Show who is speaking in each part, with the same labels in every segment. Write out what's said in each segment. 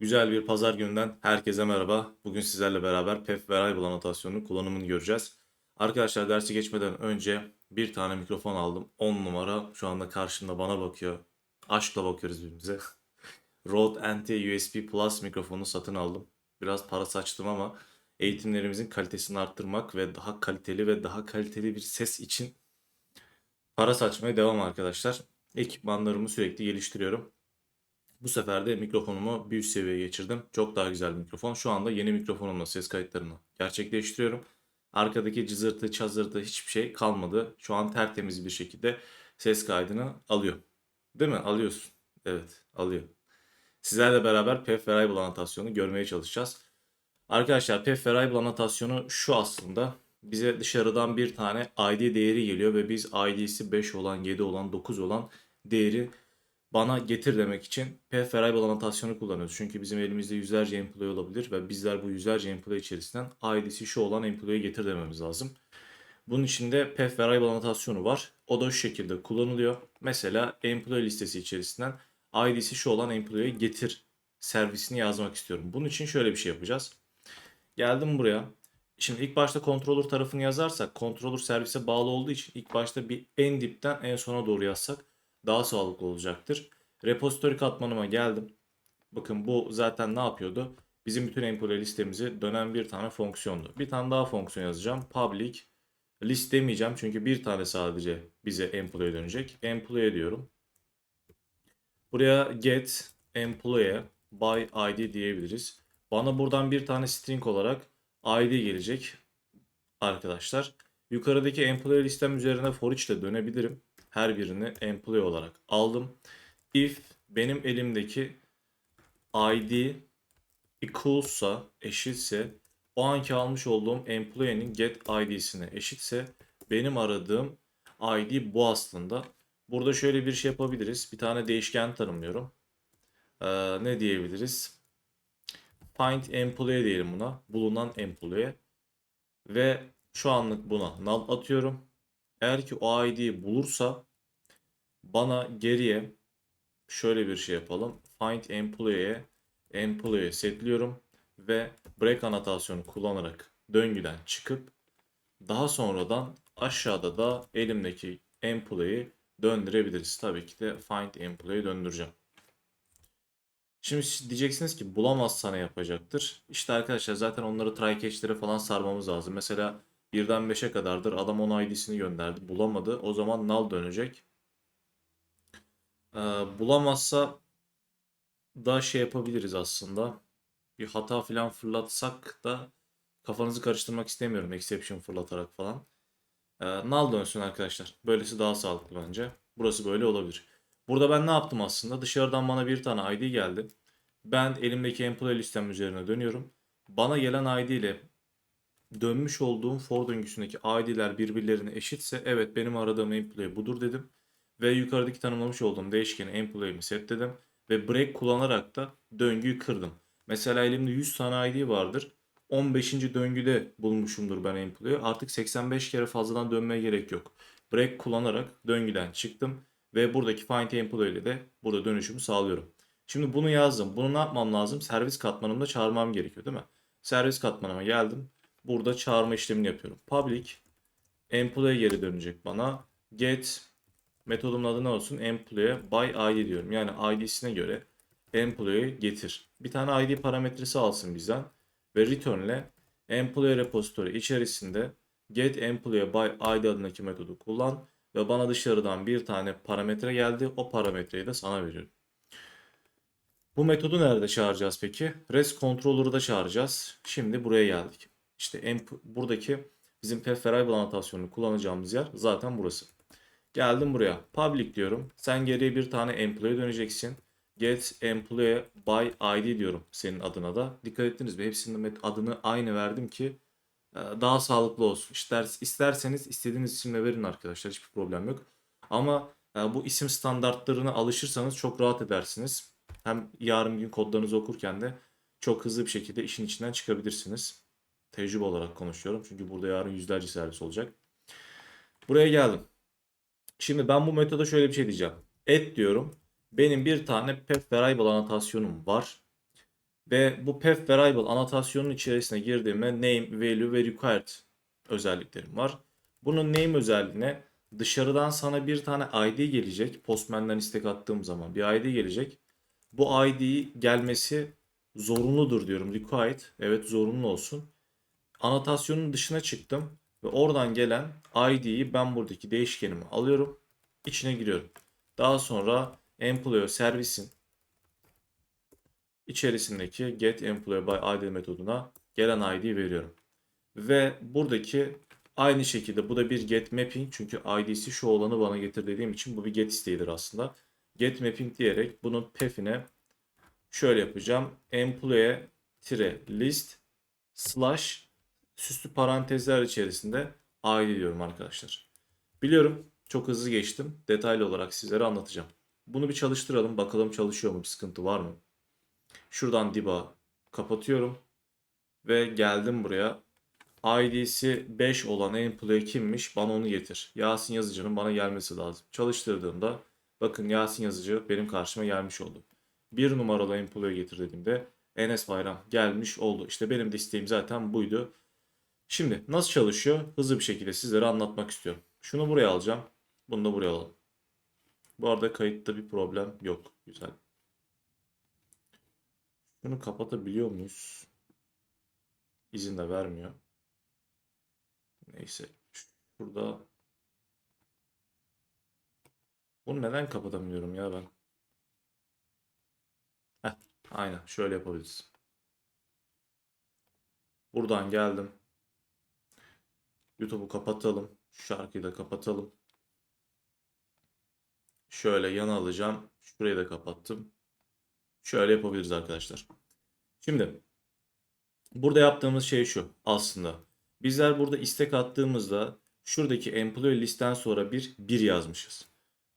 Speaker 1: Güzel bir pazar gününden herkese merhaba. Bugün sizlerle beraber PEF ve Rival anotasyonunun kullanımını göreceğiz. Arkadaşlar dersi geçmeden önce bir tane mikrofon aldım. 10 numara şu anda karşımda bana bakıyor. Aşkla bakıyoruz birbirimize. Rode NT USB Plus mikrofonu satın aldım. Biraz para saçtım ama eğitimlerimizin kalitesini arttırmak ve daha kaliteli ve daha kaliteli bir ses için para saçmaya devam arkadaşlar. Ekipmanlarımı sürekli geliştiriyorum. Bu sefer de mikrofonumu bir üst seviyeye geçirdim. Çok daha güzel bir mikrofon. Şu anda yeni mikrofonumla ses kayıtlarını gerçekleştiriyorum. Arkadaki cızırtı, çazırtı hiçbir şey kalmadı. Şu an tertemiz bir şekilde ses kaydını alıyor. Değil mi? Alıyorsun. Evet, alıyor. Sizlerle beraber PEF Variable anotasyonu görmeye çalışacağız. Arkadaşlar PEF Variable anotasyonu şu aslında. Bize dışarıdan bir tane ID değeri geliyor ve biz ID'si 5 olan, 7 olan, 9 olan değeri bana getir demek için PEF variable anotasyonu kullanıyoruz. Çünkü bizim elimizde yüzlerce employee olabilir ve bizler bu yüzlerce employee içerisinden ID'si şu olan employee'yi getir dememiz lazım. Bunun için de PEF variable anotasyonu var. O da şu şekilde kullanılıyor. Mesela employee listesi içerisinden ID'si şu olan employee'yi getir servisini yazmak istiyorum. Bunun için şöyle bir şey yapacağız. Geldim buraya. Şimdi ilk başta controller tarafını yazarsak controller servise bağlı olduğu için ilk başta bir en dipten en sona doğru yazsak daha sağlıklı olacaktır. Repository katmanıma geldim. Bakın bu zaten ne yapıyordu? Bizim bütün employee listemizi dönen bir tane fonksiyondu. Bir tane daha fonksiyon yazacağım. Public list demeyeceğim çünkü bir tane sadece bize employee dönecek. Employee diyorum. Buraya get employee by id diyebiliriz. Bana buradan bir tane string olarak id gelecek arkadaşlar. Yukarıdaki employee listem üzerine for ile dönebilirim her birini employee olarak aldım. If benim elimdeki ID equals'a eşitse o anki almış olduğum employee'nin get id'sine eşitse benim aradığım ID bu aslında. Burada şöyle bir şey yapabiliriz. Bir tane değişken tanımlıyorum. Ee, ne diyebiliriz? Find employee diyelim buna. Bulunan employee. Ve şu anlık buna null atıyorum. Eğer ki o ID'yi bulursa bana geriye şöyle bir şey yapalım. Find employee'ye employee setliyorum ve break anotasyonu kullanarak döngüden çıkıp daha sonradan aşağıda da elimdeki employee'yi döndürebiliriz. Tabii ki de find employee'yi döndüreceğim. Şimdi diyeceksiniz ki bulamazsa ne yapacaktır? İşte arkadaşlar zaten onları try catch'lere falan sarmamız lazım. Mesela birden 5'e kadardır adam 10 ID'sini gönderdi bulamadı. O zaman null dönecek. Ee, bulamazsa da şey yapabiliriz aslında. Bir hata falan fırlatsak da kafanızı karıştırmak istemiyorum exception fırlatarak falan. Ee, null dönsün arkadaşlar. Böylesi daha sağlıklı bence. Burası böyle olabilir. Burada ben ne yaptım aslında? Dışarıdan bana bir tane ID geldi. Ben elimdeki employee listem üzerine dönüyorum. Bana gelen ID ile dönmüş olduğum for döngüsündeki ID'ler birbirlerine eşitse evet benim aradığım employee budur dedim. Ve yukarıdaki tanımlamış olduğum değişkeni employee'mi setledim. Ve break kullanarak da döngüyü kırdım. Mesela elimde 100 tane ID vardır. 15. döngüde bulmuşumdur ben employee'yi. Artık 85 kere fazladan dönmeye gerek yok. Break kullanarak döngüden çıktım. Ve buradaki find employee ile de burada dönüşümü sağlıyorum. Şimdi bunu yazdım. Bunu ne yapmam lazım? Servis katmanımda çağırmam gerekiyor değil mi? Servis katmanıma geldim. Burada çağırma işlemini yapıyorum. Public employee geri dönecek bana. Get Metodumun adı ne olsun? Employee by ID diyorum. Yani ID'sine göre employee getir. Bir tane ID parametresi alsın bizden. Ve return ile employee repository içerisinde get employee by ID adındaki metodu kullan. Ve bana dışarıdan bir tane parametre geldi. O parametreyi de sana veriyorum. Bu metodu nerede çağıracağız peki? REST controller'ı da çağıracağız. Şimdi buraya geldik. İşte buradaki bizim PEF variable anotasyonunu kullanacağımız yer zaten burası. Geldim buraya. Public diyorum. Sen geriye bir tane employee döneceksin. Get employee by ID diyorum senin adına da. Dikkat ettiniz mi? Hepsinin adını aynı verdim ki e, daha sağlıklı olsun. İster, isterseniz istediğiniz isimle verin arkadaşlar. Hiçbir problem yok. Ama e, bu isim standartlarına alışırsanız çok rahat edersiniz. Hem yarın gün kodlarınızı okurken de çok hızlı bir şekilde işin içinden çıkabilirsiniz. Tecrübe olarak konuşuyorum. Çünkü burada yarın yüzlerce servis olacak. Buraya geldim. Şimdi ben bu metoda şöyle bir şey diyeceğim. Et diyorum. Benim bir tane pep variable anotasyonum var. Ve bu path variable anotasyonun içerisine girdiğimde name, value ve required özelliklerim var. Bunun name özelliğine dışarıdan sana bir tane ID gelecek. Postman'dan istek attığım zaman bir ID gelecek. Bu ID gelmesi zorunludur diyorum. Required. Evet zorunlu olsun. Anotasyonun dışına çıktım ve oradan gelen ID'yi ben buradaki değişkenime alıyorum. içine giriyorum. Daha sonra employer servisin içerisindeki get employee by ID metoduna gelen ID veriyorum. Ve buradaki aynı şekilde bu da bir get mapping çünkü ID'si şu olanı bana getir dediğim için bu bir get isteğidir aslında. Get mapping diyerek bunun path'ine şöyle yapacağım. Employee tire list slash süslü parantezler içerisinde ID diyorum arkadaşlar. Biliyorum çok hızlı geçtim. Detaylı olarak sizlere anlatacağım. Bunu bir çalıştıralım. Bakalım çalışıyor mu? Bir sıkıntı var mı? Şuradan diba kapatıyorum. Ve geldim buraya. ID'si 5 olan employee kimmiş? Bana onu getir. Yasin Yazıcı'nın bana gelmesi lazım. Çalıştırdığımda bakın Yasin Yazıcı benim karşıma gelmiş oldu. Bir numaralı employee getir dediğimde Enes Bayram gelmiş oldu. İşte benim de isteğim zaten buydu. Şimdi nasıl çalışıyor? Hızlı bir şekilde sizlere anlatmak istiyorum. Şunu buraya alacağım. Bunu da buraya alalım. Bu arada kayıtta bir problem yok. Güzel. Şunu kapatabiliyor muyuz? İzin de vermiyor. Neyse. Şurada. Bunu neden kapatamıyorum ya ben? Heh, aynen şöyle yapabiliriz. Buradan geldim. YouTube'u kapatalım. Şu şarkıyı da kapatalım. Şöyle yana alacağım. Şurayı da kapattım. Şöyle yapabiliriz arkadaşlar. Şimdi burada yaptığımız şey şu aslında. Bizler burada istek attığımızda şuradaki employee listten sonra bir 1 yazmışız.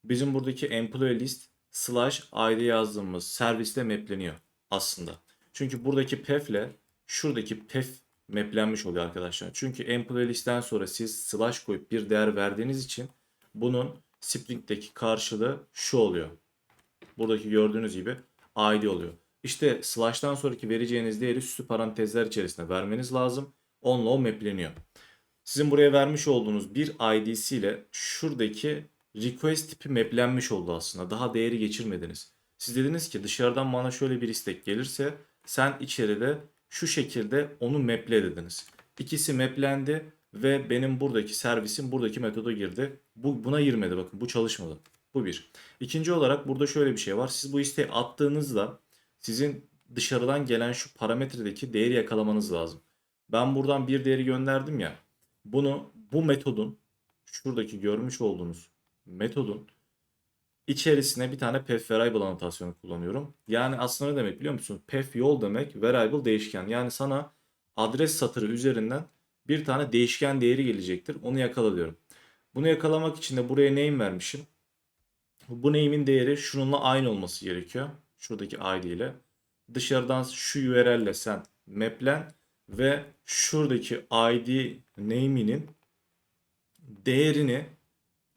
Speaker 1: Bizim buradaki employee list slash id yazdığımız serviste mapleniyor aslında. Çünkü buradaki path ile şuradaki path maplenmiş oluyor arkadaşlar. Çünkü employee sonra siz slash koyup bir değer verdiğiniz için bunun Spring'deki karşılığı şu oluyor. Buradaki gördüğünüz gibi ID oluyor. İşte slash'tan sonraki vereceğiniz değeri süslü parantezler içerisinde vermeniz lazım. Onunla o mapleniyor. Sizin buraya vermiş olduğunuz bir ID'si ile şuradaki request tipi maplenmiş oldu aslında. Daha değeri geçirmediniz. Siz dediniz ki dışarıdan bana şöyle bir istek gelirse sen içeride şu şekilde onu maple dediniz. İkisi maplendi ve benim buradaki servisim buradaki metoda girdi. Bu buna girmedi bakın bu çalışmadı. Bu bir. İkinci olarak burada şöyle bir şey var. Siz bu isteği attığınızda sizin dışarıdan gelen şu parametredeki değeri yakalamanız lazım. Ben buradan bir değeri gönderdim ya. Bunu bu metodun şuradaki görmüş olduğunuz metodun içerisine bir tane path variable anotasyonu kullanıyorum. Yani aslında ne demek biliyor musun? Path yol demek, variable değişken. Yani sana adres satırı üzerinden bir tane değişken değeri gelecektir. Onu yakala diyorum. Bunu yakalamak için de buraya name vermişim. Bu name'in değeri şununla aynı olması gerekiyor. Şuradaki id ile. Dışarıdan şu URL ile sen maplen ve şuradaki id name'inin değerini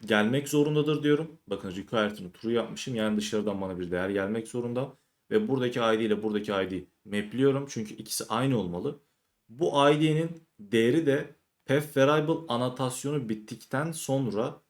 Speaker 1: gelmek zorundadır diyorum. Bakın required'ını true yapmışım. Yani dışarıdan bana bir değer gelmek zorunda. Ve buradaki id ile buradaki id mapliyorum. Çünkü ikisi aynı olmalı. Bu id'nin değeri de path variable anotasyonu bittikten sonra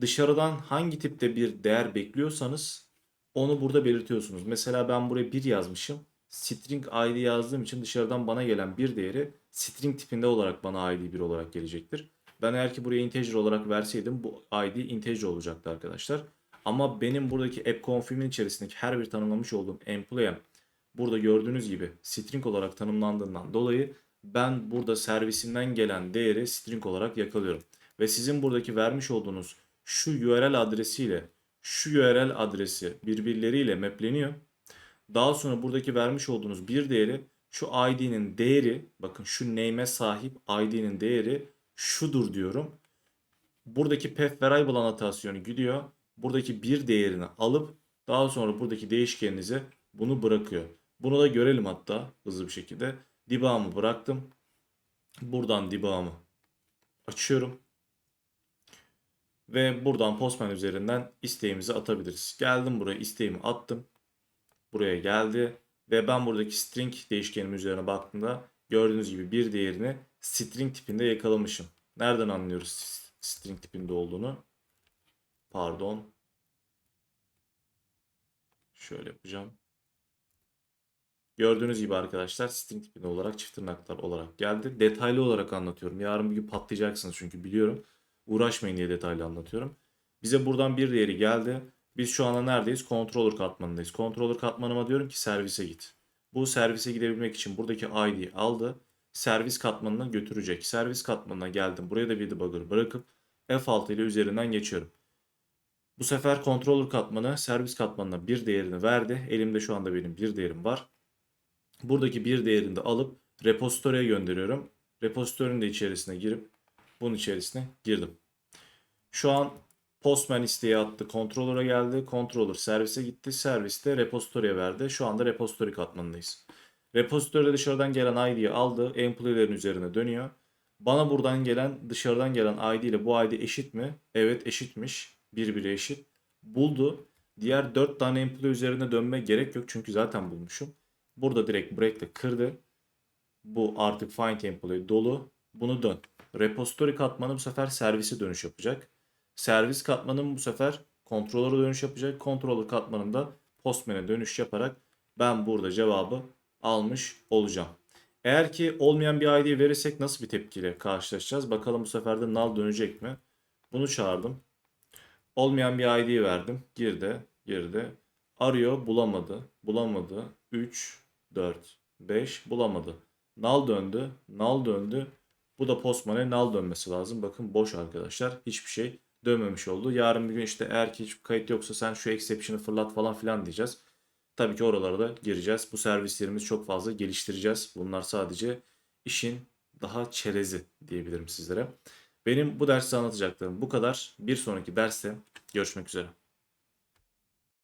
Speaker 1: dışarıdan hangi tipte bir değer bekliyorsanız onu burada belirtiyorsunuz. Mesela ben buraya 1 yazmışım. String id yazdığım için dışarıdan bana gelen bir değeri string tipinde olarak bana id 1 olarak gelecektir. Ben eğer ki buraya integer olarak verseydim bu id integer olacaktı arkadaşlar. Ama benim buradaki app config'in içerisindeki her bir tanımlamış olduğum employee burada gördüğünüz gibi string olarak tanımlandığından dolayı ben burada servisinden gelen değeri string olarak yakalıyorum. Ve sizin buradaki vermiş olduğunuz şu URL adresiyle şu URL adresi birbirleriyle mapleniyor. Daha sonra buradaki vermiş olduğunuz bir değeri şu id'nin değeri bakın şu name'e sahip id'nin değeri şudur diyorum. Buradaki path variable anotasyonu gidiyor. Buradaki bir değerini alıp daha sonra buradaki değişkeninize bunu bırakıyor. Bunu da görelim hatta hızlı bir şekilde. Debug'ımı bıraktım. Buradan debug'ımı açıyorum. Ve buradan Postman üzerinden isteğimizi atabiliriz. Geldim buraya isteğimi attım. Buraya geldi. Ve ben buradaki string değişkenim üzerine baktığımda gördüğünüz gibi bir değerini string tipinde yakalamışım. Nereden anlıyoruz string tipinde olduğunu? Pardon. Şöyle yapacağım. Gördüğünüz gibi arkadaşlar string tipinde olarak çift tırnaklar olarak geldi. Detaylı olarak anlatıyorum. Yarın bir gün patlayacaksınız çünkü biliyorum. Uğraşmayın diye detaylı anlatıyorum. Bize buradan bir değeri geldi. Biz şu anda neredeyiz? Controller katmanındayız. Controller katmanıma diyorum ki servise git. Bu servise gidebilmek için buradaki ID'yi aldı. Servis katmanına götürecek. Servis katmanına geldim. Buraya da bir debugger bırakıp F6 ile üzerinden geçiyorum. Bu sefer controller katmanı servis katmanına bir değerini verdi. Elimde şu anda benim bir değerim var. Buradaki bir değerini de alıp repository'e gönderiyorum. Repository'nin de içerisine girip bunun içerisine girdim. Şu an Postman isteği attı. Controller'a geldi. Controller servise gitti. Servis de repository'e verdi. Şu anda repository katmanındayız. Repository'de dışarıdan gelen ID'yi aldı. Employee'lerin üzerine dönüyor. Bana buradan gelen dışarıdan gelen ID ile bu ID eşit mi? Evet eşitmiş. Birbiri eşit. Buldu. Diğer 4 tane employee üzerine dönme gerek yok. Çünkü zaten bulmuşum. Burada direkt break'le kırdı. Bu artık find employee dolu. Bunu dön. Repository katmanı bu sefer servise dönüş yapacak. Servis katmanım bu sefer controller'a dönüş yapacak. Controller katmanında postman'e dönüş yaparak ben burada cevabı almış olacağım. Eğer ki olmayan bir ID verirsek nasıl bir tepkiyle karşılaşacağız? Bakalım bu sefer de null dönecek mi? Bunu çağırdım. Olmayan bir ID verdim. Girdi, girdi. Arıyor, bulamadı. Bulamadı. 3, 4, 5 bulamadı. Null döndü, null döndü. Bu da postman'e null dönmesi lazım. Bakın boş arkadaşlar. Hiçbir şey dönmemiş oldu. Yarın bir gün işte eğer ki hiç kayıt yoksa sen şu exception'ı fırlat falan filan diyeceğiz. Tabii ki oralara da gireceğiz. Bu servislerimizi çok fazla geliştireceğiz. Bunlar sadece işin daha çerezi diyebilirim sizlere. Benim bu derste anlatacaklarım bu kadar. Bir sonraki derste görüşmek üzere.